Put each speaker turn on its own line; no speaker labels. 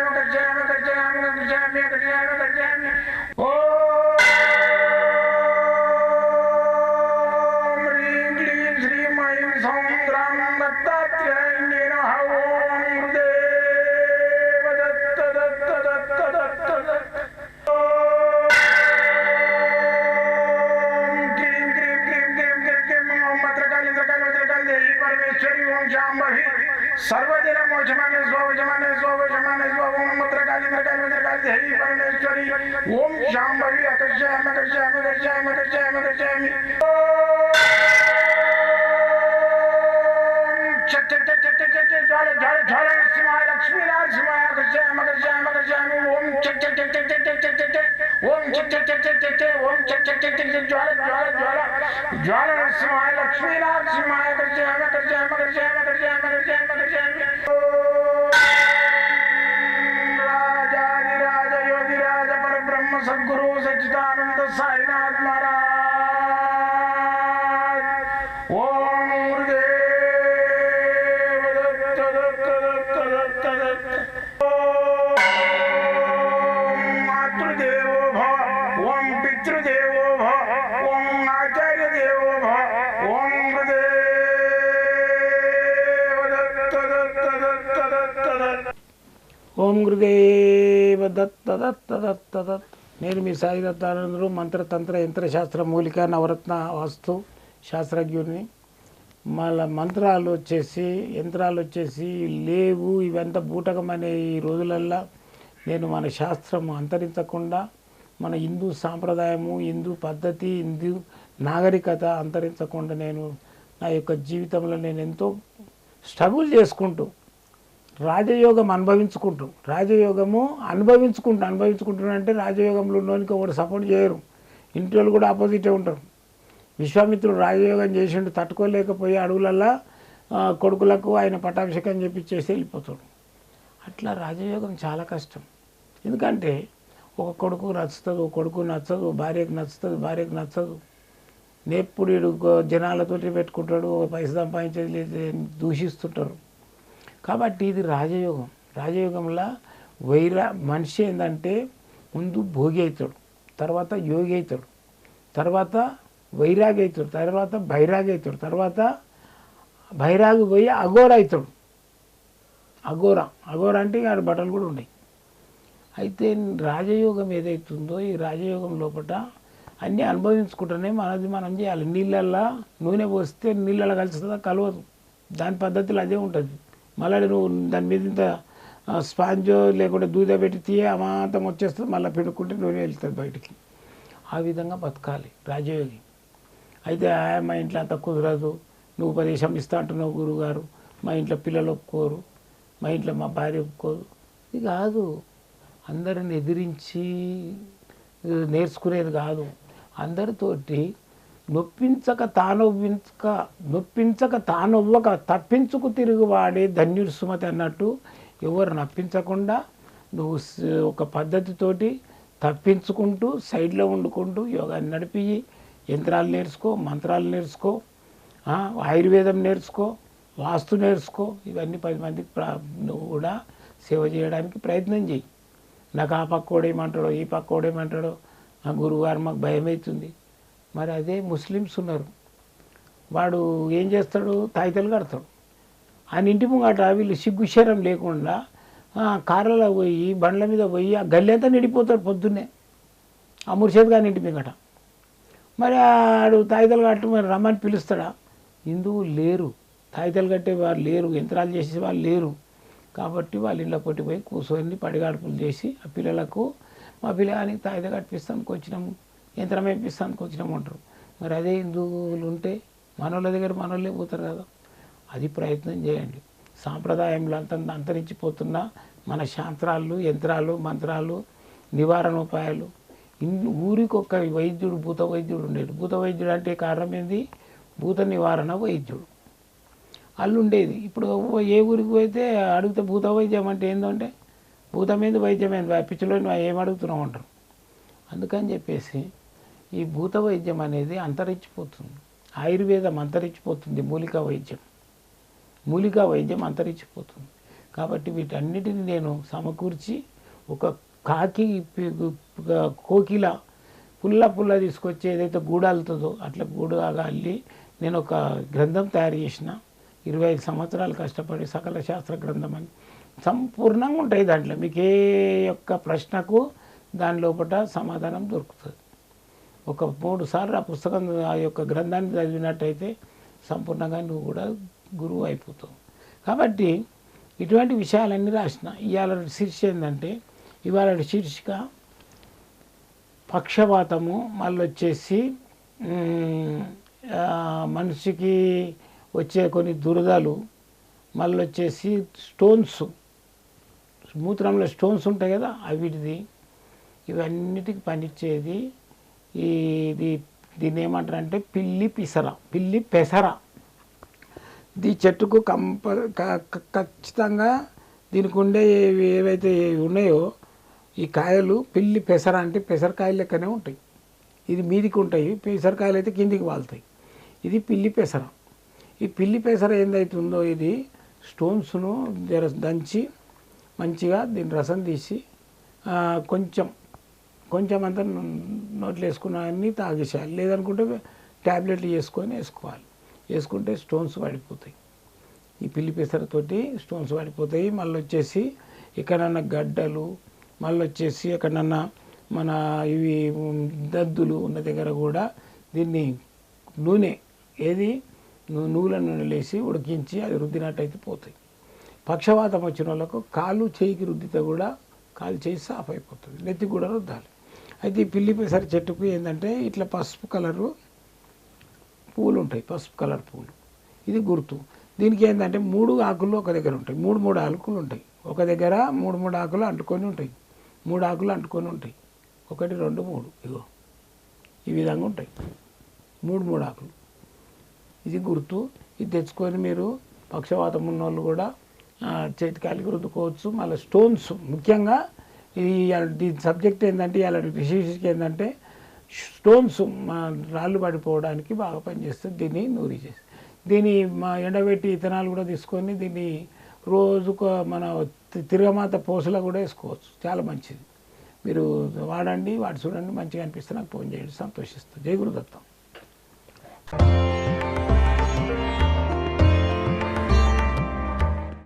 जाएगा कट जाएगा कट जाएगा कट जाएगा कट जाएगा कट जाएगा ओ सर्वदिन मोजमाने स्व जमाने स्व जमाने स्व देवी परमेश्वरी ओम शाम्भवी अकर्षयाम अकर्षयाम अकर्षयाम अकर्षयाम अकर्षयामि ज्वाले ज्वाले ज्वाले सिमाय लक्ष्मी लाल सिमाय अकर्षयाम अकर्षयाम अकर्षयामि ओम चट चट चट चट चट चट ओम चट चट चट चट चट ओम चट चट चट चट ज्वाले ज्वाले ज्वाला ज्वाला सिमाय लक्ष्मी लाल सिमाय अकर्षयाम अकर्षयाम अकर्षयाम अकर्षयाम अकर्षयाम अकर्षयामि सचिदानंद साईनाथ महाराज। ओम मातृदेव भव, ओम पितृदेव भव, ओम आचार्य देव भव, ओम गुरुदेव
ओम गुरुदेव दत्त दत्त दत्त दत्त। నేను మీ సాయి దత్తానందరు మంత్రతంత్ర యంత్రశాస్త్ర మూలిక నవరత్న వాస్తు శాస్త్రజ్ఞుడిని. మళ్ళా మంత్రాలు వచ్చేసి యంత్రాలు వచ్చేసి లేవు ఇవంతా బూటకమనే ఈ రోజులల్లో నేను మన శాస్త్రం అంతరించకుండా మన హిందూ సాంప్రదాయము హిందూ పద్ధతి హిందూ నాగరికత అంతరించకుండా నేను నా యొక్క జీవితంలో నేను ఎంతో స్ట్రగుల్ చేసుకుంటూ రాజయోగం అనుభవించుకుంటూ రాజయోగము అనుభవించుకుంటూ అనుభవించుకుంటున్నా అంటే రాజయోగంలో ఉన్నోనికి ఒకటి సపోర్ట్ చేయరు. ఇంటి వాళ్ళు కూడా ఆపోజిటే ఉంటారు. విశ్వామిత్రుడు రాజయోగం చేసిండు తట్టుకోలేకపోయి అడవులల్లా కొడుకులకు ఆయన పటాభిషేకం చెప్పించేసి వెళ్ళిపోతాడు. అట్లా రాజయోగం చాలా కష్టం. ఎందుకంటే ఒక కొడుకు నచ్చుతుంది ఒక కొడుకు నచ్చదు భార్యకు నచ్చుతుంది భార్యకు నచ్చదు. నేప్పుడు జనాలతోటి పెట్టుకుంటాడు పైసలు సంపాదించేది దూషిస్తుంటారు. కాబట్టి ఇది రాజయోగం. రాజయోగంలో వైరా మనిషి ఏంటంటే ముందు భోగి అవుతాడు తర్వాత యోగి అవుతాడు తర్వాత వైరాగి అవుతాడు తర్వాత బైరాగి అవుతాడు తర్వాత బైరాగి పోయి అఘోర అవుతాడు. అఘోర అఘోర అంటే ఆడ బట్టలు కూడా ఉన్నాయి. అయితే రాజయోగం ఏదైతుందో ఈ రాజయోగం లోపల అన్నీ అనుభవించుకుంటూనే మనది మనం చేయాలి. నీళ్ళల్లో నూనె పోస్తే నీళ్ళలో కలుస్తుందా కలవదు. దాని పద్ధతిలో అదే ఉంటుంది. మళ్ళీ నువ్వు దాని మీద ఇంత స్పాంజో లేకుండా దూద పెట్టి తీయ అమాంతం వచ్చేస్తుంది. మళ్ళీ పెట్టుకుంటే నూనె వెళ్తుంది బయటికి. ఆ విధంగా బతకాలి రాజయోగి. అయితే మా ఇంట్లో అంత కుదరదు. నువ్వు ఉపదేశం ఇస్తా అంటున్నావు గురుగారు. మా ఇంట్లో పిల్లలు ఒప్పుకోరు. మా ఇంట్లో మా భార్య ఒప్పుకోరు ఇది కాదు. అందరిని ఎదిరించి నేర్చుకునేది కాదు. అందరితోటి నొప్పించక తానొవ్వించక నొప్పించక తానొవ్వక తప్పించుకు తిరుగువాడే ధన్యుడు సుమతి అన్నట్టు ఎవరు నప్పించకుండా నువ్వు ఒక పద్ధతితోటి తప్పించుకుంటూ సైడ్లో వండుకుంటూ యోగాన్ని నడిపి యంత్రాలు నేర్చుకో మంత్రాలు నేర్చుకో ఆయుర్వేదం నేర్చుకో వాస్తు నేర్చుకో. ఇవన్నీ పది మందికి నువ్వు కూడా సేవ చేయడానికి ప్రయత్నం చేయి నాకు ఆ పక్కోడేమంటాడో ఈ పక్కోడేమంటాడో ఆ గురువుగారు మాకు భయం అవుతుంది మరి అదే ముస్లిమ్స్ ఉన్నారు. వాడు ఏం చేస్తాడు? తాయితలు కడతాడు. ఆయన ఇంటి ముంగట వీళ్ళు సిగ్గుశరం లేకుండా కార్లలో పోయి బండ్ల మీద పోయి ఆ గల్లి అంతా నిండిపోతాడు పొద్దున్నే. ఆ ముర్షద్ గారి ఇంటి ముంగట. మరి ఆడు తాయితలు కట్టు మరి రమ్మని పిలుస్తాడా? హిందువులు లేరు. తాయితలు కట్టే వారు లేరు. యంత్రాలు చేసే వాళ్ళు లేరు. కాబట్టి వాళ్ళ ఇళ్ళ పొట్టి పోయి కూర్చొని పడిగాడుపులు చేసి ఆ పిల్లలకు మా పిల్లగానికి తాయిత కట్టిస్తాం వచ్చినాము. యంత్రం వేపిస్తాను వచ్చినాము మరి అదే హిందువులు ఉంటే మనోళ్ళ దగ్గర మనోళ్ళే పోతారు కదా. అది ప్రయత్నం చేయండి. సాంప్రదాయంలో అంత అంతరించిపోతున్న మన శాస్త్రాలు యంత్రాలు మంత్రాలు నివారణోపాయాలు ఇన్ని ఊరికొక్క వైద్యుడు భూత వైద్యుడు ఉండేది భూత వైద్యుడు అంటే కారణం ఏంది? భూత నివారణ వైద్యుడు. అల్లు ఉండేది ఇప్పుడు ఏ ఊరికి పోతే అడిగితే భూత వైద్యం అంటే ఏంటంటే భూతమైంది వైద్యమైంది? పిచ్చిలో నువ్వు ఏం అడుగుతున్నావు అంటారు. అందుకని చెప్పేసి ఈ భూత వైద్యం అనేది అంతరించిపోతుంది. ఆయుర్వేదం అంతరించిపోతుంది మూలికా వైద్యం. మూలికా వైద్యం అంతరించిపోతుంది. కాబట్టి వీటన్నిటిని నేను సమకూర్చి ఒక కాకి కోకిల పుల్ల పుల్ల తీసుకొచ్చి ఏదైతే గూడాలుతుందో అట్లా గూడుగా అల్లి నేను ఒక గ్రంథం తయారు చేసిన. ఇరవై ఐదు సంవత్సరాలు కష్టపడి సకల శాస్త్ర గ్రంథం అని. సంపూర్ణంగా ఉంటాయి దాంట్లో. మీకు ఏ యొక్క ప్రశ్నకు దాని లోపల సమాధానం దొరుకుతుంది. ఒక మూడు సార్లు ఆ పుస్తకం ఆ యొక్క గ్రంథాన్ని చదివినట్టయితే సంపూర్ణంగా నువ్వు కూడా గురువు అయిపోతావు. కాబట్టి ఇటువంటి విషయాలన్నీ రాసిన. ఇవాళ శీర్షిక ఏంటంటే ఇవాళ శీర్షిక పక్షపాతము మళ్ళీ వచ్చేసి మనిషికి వచ్చే కొన్ని దురదలు మళ్ళీ వచ్చేసి స్టోన్స్ మూత్రంలో స్టోన్స్ ఉంటాయి కదా అవిటిది ఇవన్నిటికి పనిచ్చేది ఇది దీన్ని ఏమంటారంటే పిల్లి పిసర పిల్లి పెసర. ఈ చెట్టుకు కంప ఖచ్చితంగా దీనికి ఉండే ఏవి ఏవైతే ఉన్నాయో ఈ కాయలు పిల్లి పెసర అంటే పెసరకాయలు లెక్కనే ఉంటాయి. ఇది మీదికి ఉంటాయి పెసరకాయలు అయితే కిందికి వాళ్తాయి. ఇది పిల్లి పెసర. ఈ పిల్లి పెసర ఏందైతుందో ఇది స్టోన్స్ను దంచి మంచిగా దీని రసం తీసి కొంచెం కొంచెం అంతా నోట్లు వేసుకున్న అన్నీ తాగేసేయాలి. లేదనుకుంటే ట్యాబ్లెట్లు వేసుకొని వేసుకోవాలి. వేసుకుంటే స్టోన్స్ పడిపోతాయి ఈ పిల్లి పెసరతోటి స్టోన్స్ పడిపోతాయి మళ్ళీ వచ్చేసి ఎక్కడన్నా గడ్డలు మళ్ళీ వచ్చేసి ఎక్కడన్నా మన ఇవి దద్దులు ఉన్న దగ్గర కూడా దీన్ని నూనె ఏది? నూనె నూనె లేసి ఉడికించి అది రుద్దినట్టయితే పోతాయి. పక్షవాతం వచ్చిన వాళ్ళకు కాలు చేయికి రుద్దితే కూడా కాలు చేయి సాఫ్ అయిపోతుంది. నెత్తి కూడా రుద్దాలి. అయితే ఈ పిల్లి పెసర చెట్టుకు ఏంటంటే ఇట్లా పసుపు కలరు పూలు ఉంటాయి పసుపు కలర్ పూలు. ఇది గుర్తు. దీనికి ఏంటంటే మూడు ఆకులు ఒక దగ్గర ఉంటాయి మూడు మూడు ఆకులు ఉంటాయి. ఒక దగ్గర మూడు మూడు ఆకులు అంటుకొని ఉంటాయి మూడు ఆకులు అంటుకొని ఉంటాయి. ఒకటి రెండు మూడు ఇగో. ఈ విధంగా ఉంటాయి. మూడు మూడు ఆకులు. ఇది గుర్తు. ఇది తెచ్చుకొని మీరు పక్షవాతం ఉన్న వాళ్ళు కూడా చేతికాలికి రుద్దుకోవచ్చు. మళ్ళీ స్టోన్స్ ముఖ్యంగా ఇది దీని సబ్జెక్ట్ ఏంటంటే ఇలా విశేషిక ఏంటంటే స్టోన్స్ మా రాళ్ళు పడిపోవడానికి బాగా పనిచేస్తుంది. దీన్ని నూరి చేసి దీన్ని మా ఎండబెట్టి ఇథనాలు కూడా తీసుకొని దీన్ని రోజుకు మన తిరగమాత పూసలో కూడా వేసుకోవచ్చు. చాలా మంచిది. మీరు వాడండి వాడు చూడండి మంచిగా అనిపిస్తే నాకు ఫోన్ చేయండి. సంతోషిస్తాను జై గురుదత్తం.